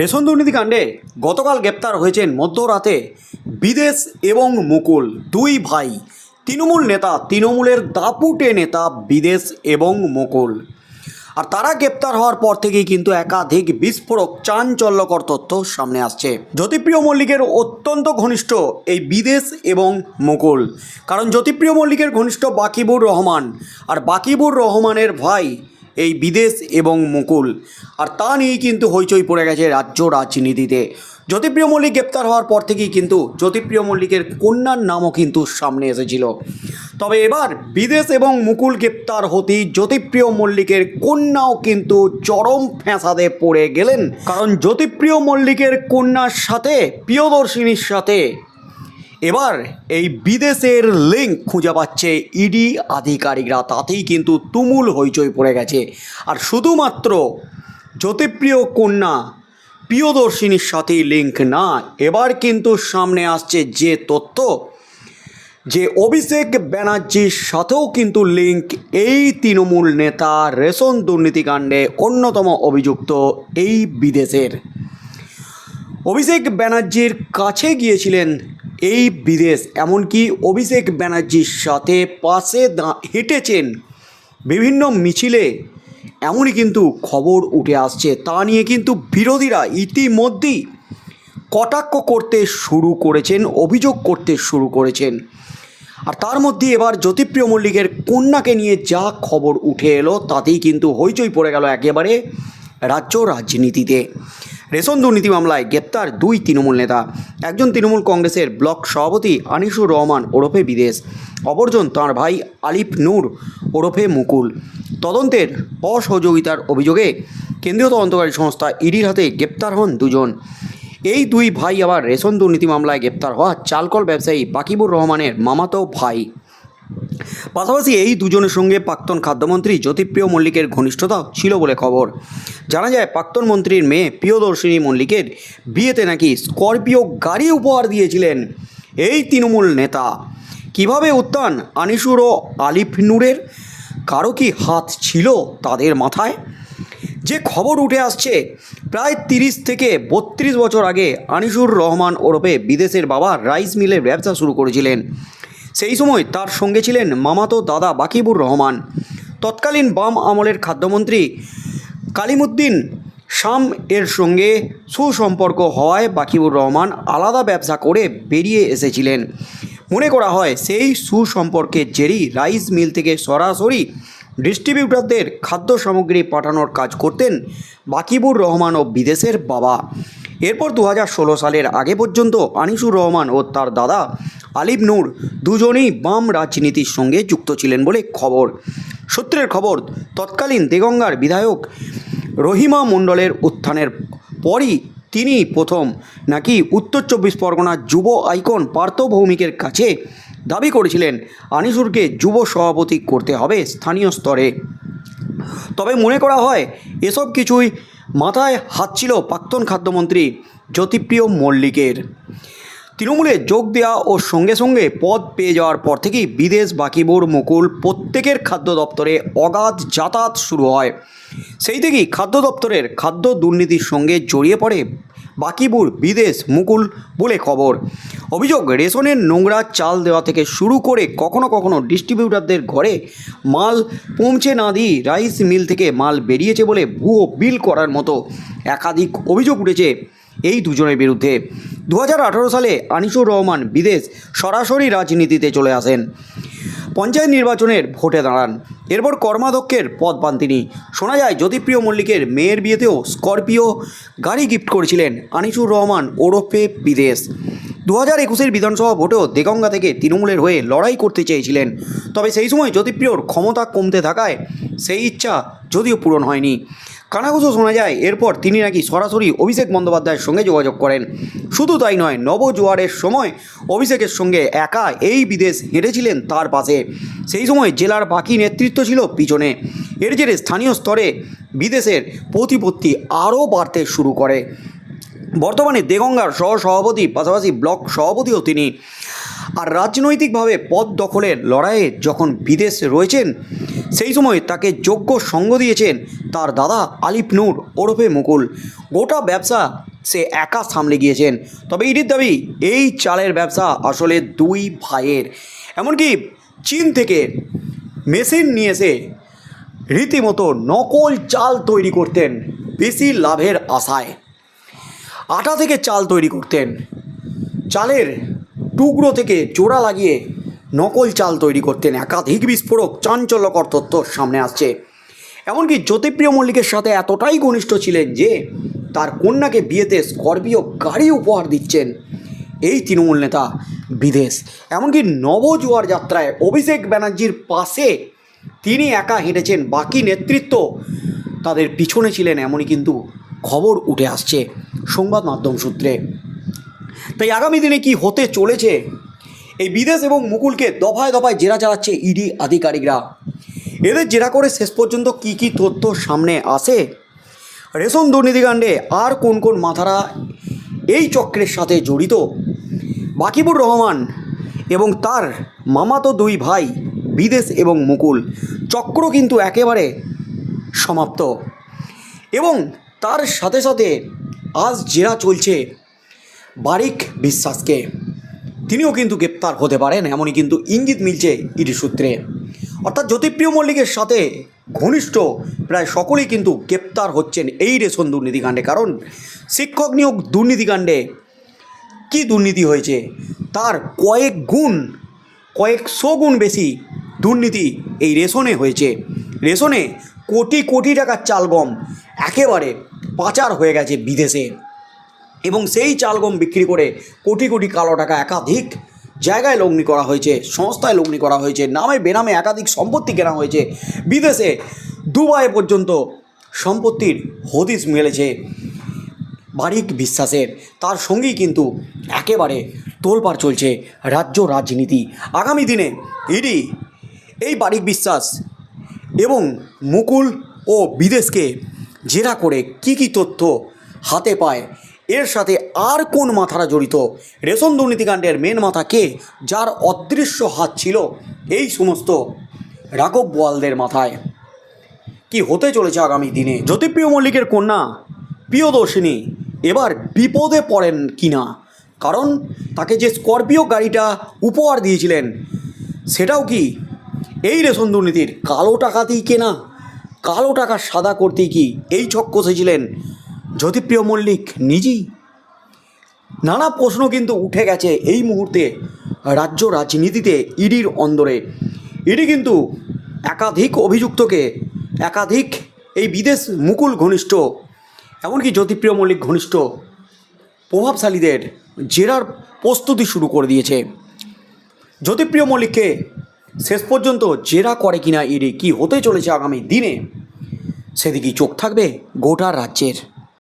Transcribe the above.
Ration দুর্নীতি কাণ্ডে গতকাল গ্রেপ্তার হয়েছেন মধ্যরাতে বিদেশ এবং মুকুল দুই ভাই। তৃণমূল নেতা, তৃণমূলের দাপুটে নেতা, বিদেশ এবং মুকুল। আর তারা গ্রেপ্তার হওয়ার পর থেকেই কিন্তু একাধিক বিস্ফোরক, চাঞ্চল্যকর তথ্য সামনে আসছে। জ্যোতিপ্রিয় মল্লিকের অত্যন্ত ঘনিষ্ঠ এই বিদেশ এবং মুকুল। কারণ জ্যোতিপ্রিয় মল্লিকের ঘনিষ্ঠ বাকিবুর রহমান। আর বাকিবুর রহমানের ভাই এই বিদেশ এবং মুকুল। আর তা নিয়েই কিন্তু হইচই পড়ে গেছে রাজ্য রাজনীতিতে। জ্যোতিপ্রিয় মল্লিক গ্রেপ্তার হওয়ার পর থেকেই কিন্তু জ্যোতিপ্রিয় মল্লিকের কন্যার নামও কিন্তু সামনে এসেছিল। তবে এবার বিদেশ এবং মুকুল গ্রেপ্তার হতেই জ্যোতিপ্রিয় মল্লিকের কন্যাও কিন্তু চরম ফ্যাঁসাদে পড়ে গেলেন। কারণ জ্যোতিপ্রিয় মল্লিকের কন্যার সাথে প্রিয়দর্শিনীর সাথে এবার এই বিদেশের লিঙ্ক খুঁজে পাচ্ছে ইডি আধিকারিকরা, তাতেই কিন্তু তুমুল হইচই পড়ে গেছে। আর শুধুমাত্র জ্যোতিপ্রিয় কন্যা প্রিয়দর্শিনীর সাথেই লিঙ্ক না, এবার কিন্তু সামনে আসছে যে তথ্য, যে অভিষেক ব্যানার্জির সাথেও কিন্তু লিঙ্ক এই তৃণমূল নেতা রেশন দুর্নীতিকাণ্ডে অন্যতম অভিযুক্ত এই বিদেশের। অভিষেক ব্যানার্জির কাছে গিয়েছিলেন এই বিদেশ, এমনকি অভিষেক ব্যানার্জির সাথে পাশে দা- হেঁটেছেন বিভিন্ন মিছিলে। এমনই কিন্তু খবর উঠে আসছে। তা নিয়ে কিন্তু বিরোধীরা ইতিমধ্যেই কটাক্ষ করতে শুরু করেছেন, অভিযোগ করতে শুরু করেছেন। আর তার মধ্যে এবার জ্যোতিপ্রিয় মল্লিকের কন্যাকে নিয়ে যা খবর উঠে এলো, তাতেই কিন্তু হইচই পড়ে গেল একেবারে রাজ্য রাজনীতিতে। রেশন দুর্নীতি মামলায় গ্রেপ্তার দুই তৃণমূল নেতা। একজন তৃণমূল কংগ্রেসের ব্লক সভাপতি আনিসুর রহমান ওরফে বিদেশ। অপরজন তাঁর ভাই আলিফ নূর ওরফে মুকুল। তদন্তের অসহযোগিতার অভিযোগে কেন্দ্রীয় তদন্তকারী সংস্থা ইডির হাতে গ্রেপ্তার হন দুজন। এই দুই ভাই আবার রেশন দুর্নীতি মামলায় গ্রেপ্তার হওয়া চালকল ব্যবসায়ী বাকিবুর রহমানের মামাতো ভাই। পাশাপাশি এই দুজনের সঙ্গে প্রাক্তন খাদ্যমন্ত্রী জ্যোতিপ্রিয় মল্লিকের ঘনিষ্ঠতা ছিল বলে খবর। জানা যায়, প্রাক্তন মন্ত্রীর মেয়ে প্রিয়দর্শিনী মল্লিকের বিয়েতে নাকি স্করপিও গাড়ি উপহার দিয়েছিলেন এই তৃণমূল নেতা। কীভাবে উত্থান আনিসুর ও আলিফ নূরের? কারও কি হাত ছিল তাদের মাথায়? যে খবর উঠে আসছে, প্রায় তিরিশ থেকে বত্রিশ বছর আগে আনিসুর রহমান ওরফে বিদেশের বাবা রাইস মিলের ব্যবসা শুরু করেছিলেন। সেই সময় তার সঙ্গে ছিলেন মামাতো দাদা বাকিবুর রহমান। তৎকালীন বাম আমলের খাদ্যমন্ত্রী কালিমুদ্দিন শাম এর সঙ্গে সুসম্পর্ক হওয়ায় বাকিবুর রহমান আলাদা ব্যবসা করে বেরিয়ে এসেছিলেন। মনে করা হয় সেই সুসম্পর্কের জেরি রাইস মিল থেকে সরাসরি ডিস্ট্রিবিউটারদের খাদ্য সামগ্রী পাঠানোর কাজ করতেন বাকিবুর রহমান ও বিদেশের বাবা। এরপর দু সালের আগে পর্যন্ত আনিসুর রহমান ও তার দাদা আলিফ নূর দুজনেই বাম রাজনীতির সঙ্গে যুক্ত ছিলেন বলে খবর। সূত্রের খবর, তৎকালীন দেগঙ্গার বিধায়ক রহিমা মণ্ডলের উত্থানের পরই তিনি প্রথম নাকি উত্তর চব্বিশ পরগনার যুব আইকন পার্থ ভৌমিকের কাছে দাবি করেছিলেন, আনিসুরকে যুব সভাপতি করতে হবে স্থানীয় স্তরে। তবে মনে করা হয়, এসব কিছুই মাথায় হাত ছিল প্রাক্তন খাদ্যমন্ত্রী জ্যোতিপ্রিয় মল্লিকের। তৃণমূলে যোগ দেওয়া ও সঙ্গে সঙ্গে পদ পেয়ে যাওয়ার পর থেকেই বিদেশ বাকিবুর মুকুল প্রত্যেকের খাদ্য দপ্তরে অগাধ যাতায়াত শুরু হয়। সেই থেকেই খাদ্য দপ্তরের খাদ্য দুর্নীতির সঙ্গে জড়িয়ে পড়ে বাকিবুর বিদেশ মুকুল বলে খবর। অভিযোগ, রেশনের নোংরা চাল দেওয়া থেকে শুরু করে কখনো কখনো ডিস্ট্রিবিউটারদের ঘরে মাল পৌঁছে না দিয়ে রাইস মিল থেকে মাল বেরিয়েছে বলে ভুয়ো বিল করার মতো একাধিক অভিযোগ উঠেছে। এই দুজনের বিরুদ্ধে দু হাজার আঠারো সালে আনিসুর রহমান বিদেশ সরাসরি রাজনীতিতে চলে আসেন। পঞ্চায়েত নির্বাচনের ভোটে দাঁড়ান। এরপর কর্মাধ্যক্ষের পদ পান তিনি। শোনা যায়, জ্যোতিপ্রিয় মল্লিকের মেয়ের বিয়েতেও স্করপিও গাড়ি গিফট করেছিলেন আনিসুর রহমান ওরফে বিদেশ। দু হাজার একুশের বিধানসভা ভোটেও দেগঙ্গা থেকে তৃণমূলের হয়ে লড়াই করতে চেয়েছিলেন। তবে সেই সময় জ্যোতিপ্রিয়র ক্ষমতা কমতে থাকায় সেই ইচ্ছা যদিও পূরণ হয়নি। কানাঘুষো শোনা যায়, এরপর তিনি নাকি সরাসরি অভিষেক বন্দ্যোপাধ্যায়ের সঙ্গে যোগাযোগ করেন। শুধু তাই নয়, নবজোয়ারের সময় অভিষেকের সঙ্গে একা এই বিদেশ হেঁটেছিলেন তার পাশে। সেই সময় জেলার বাকি নেতৃত্ব ছিল পিছনে। এর জেরে স্থানীয় স্তরে বিদেশের প্রতিপত্তি আরও বাড়তে শুরু করে। বর্তমানে দেগঙ্গার সহ সভাপতি পাশাপাশি ব্লক সভাপতিও তিনি। আর রাজনৈতিকভাবে পদ দখলের লড়াইয়ে যখন বিদেশ রয়েছেন সেই সময় তাকে যোগ্য সঙ্গ দিয়েছেন তার দাদা আলিফ নূর ওরফে মুকুল। গোটা ব্যবসা সে একা সামলে গিয়েছেন। তবে ইডির দাবি, এই চালের ব্যবসা আসলে দুই ভাইয়ের। এমনকি চীন থেকে মেশিন নিয়ে এসে রীতিমতো নকল চাল তৈরি করতেন বেশি লাভের আশায়। আটা থেকে চাল তৈরি করতেন। চালের টুকরো থেকে জোড়া লাগিয়ে নকল চাল তৈরি করতেন একাধিক বিস্ফোরক, চাঞ্চল্যকর তথ্য সামনে আসছে। এমনকি জ্যোতিপ্রিয় মল্লিকের সাথে এতটাই ঘনিষ্ঠ ছিলেন যে, তার কন্যাকে বিয়েতে স্করপিও গাড়ি উপহার দিচ্ছেন এই তৃণমূল নেতা বিদেশ। এমনকি নবজোয়ার যাত্রায় অভিষেক ব্যানার্জির পাশে তিনি একা হেঁটেছেন, বাকি নেতৃত্ব তাদের পিছনে ছিলেন এমনই কিন্তু খবর উঠে আসছে সংবাদ মাধ্যম সূত্রে। তাই আগামী দিনে কি হতে চলেছে এই বিদেশ এবং মুকুলকে দফায় দফায় জেরা চালাচ্ছে ইডি আধিকারিকরা। এদের জেরা করে শেষ পর্যন্ত কি কি তথ্য সামনে আসে? রেশন দুর্নীতিকাণ্ডে আর কোন কোন মাথারা এই চক্রের সাথে জড়িত? বাকিবুর রহমান এবং তার মামাতো দুই ভাই, বিদেশ এবং মুকুল, চক্র কিন্তু একেবারে সমাপ্ত। এবং তার সাথে সাথে আজ জেরা চলছে বারিক বিশ্বাসকে। তিনিও কিন্তু গ্রেপ্তার হতে পারেন, এমনই কিন্তু ইঙ্গিত মিলছে ইডি সূত্রে। অর্থাৎ জ্যোতিপ্রিয় মল্লিকের সাথে ঘনিষ্ঠ প্রায় সকলেই কিন্তু গ্রেপ্তার হচ্ছেন এই রেশন দুর্নীতিকাণ্ডে। কারণ শিক্ষক নিয়োগ দুর্নীতিকাণ্ডে কী দুর্নীতি হয়েছে? তার কয়েক গুণ, কয়েকশো গুণ বেশি দুর্নীতি এই রেশনে হয়েছে। রেশনে কোটি কোটি টাকার চাল গম একেবারে পাচার হয়ে গেছে বিদেশে। এবং সেই চাল গম বিক্রি করে কোটি কোটি কালো টাকা একাধিক জায়গায় লগ্নি করা হয়েছে, সংস্থায় লগ্নি করা হয়েছে, নামে বেনামে একাধিক সম্পত্তি কেনা হয়েছে। বিদেশে দুবাই পর্যন্ত সম্পত্তির হদিস মেলেছে বারিক বিশ্বাসের। তার সঙ্গেই কিন্তু একেবারে তোলপাড় চলছে রাজ্য রাজনীতি। আগামী দিনে ইডি এই বারিক বিশ্বাস এবং মুকুল ও বিদেশকে জেরা করে কি কি তথ্য হাতে পায় এর সাথে আর কোন মাথারা জড়িত? রেশন দুর্নীতিকাণ্ডের মেন মাথা কে? যার অদৃশ্য হাত ছিল এই সমস্ত রাঘব বোয়ালদের মাথায়। কি হতে চলেছে আগামী দিনে? জ্যোতিপ্রিয় মল্লিকের কন্যা, প্রিয়দর্শিনী, এবার বিপদে পড়েন কিনা? কারণ তাকে যে স্করপিও গাড়িটা উপহার দিয়েছিলেন, সেটাও কি এই রেশন দুর্নীতির কালো টাকাতেই কেনা? কালো টাকা সাদা করতেই কি এই ছক কষেছিলেন জ্যোতিপ্রিয় মল্লিক নিজেই নানা প্রশ্ন কিন্তু উঠে গেছে এই মুহূর্তে রাজ্য রাজনীতিতে ইডির অন্দরে। ইডি কিন্তু একাধিক অভিযুক্তকে, একাধিক এই বিদেশ মুকুল ঘনিষ্ঠ, এমনকি জ্যোতিপ্রিয় মল্লিক ঘনিষ্ঠ, প্রভাবশালীদের জেরার প্রস্তুতি শুরু করে দিয়েছে। জ্যোতিপ্রিয় মল্লিককে শেষ পর্যন্ত জেরা করে কিনা ইডি, কি হতে চলেছে আগামী দিনে? সেদিকেই চোখ থাকবে গোটা রাজ্যের।